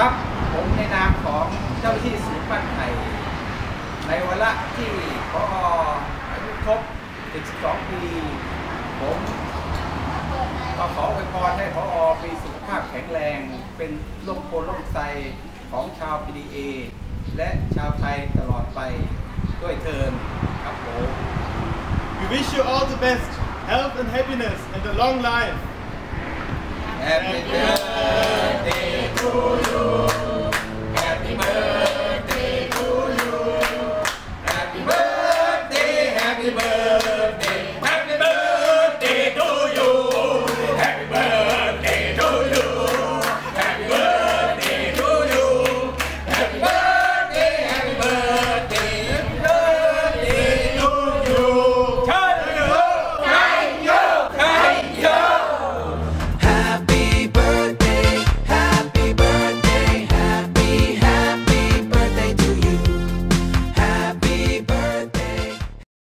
ครับ ผมในนามของเจ้าหน้าที่ศูนย์บ้านไผ่ในวันละที่พออายุครบ12 ปี ผมก็ขออวยพรให้พอมีสุขภาพแข็งแรง เป็นล่มโพล่มไทรของชาว PDA และชาวไทยตลอดไปด้วยเทินครับผม We wish you all the best health and happiness and a long life Happy birthday Happy birthday.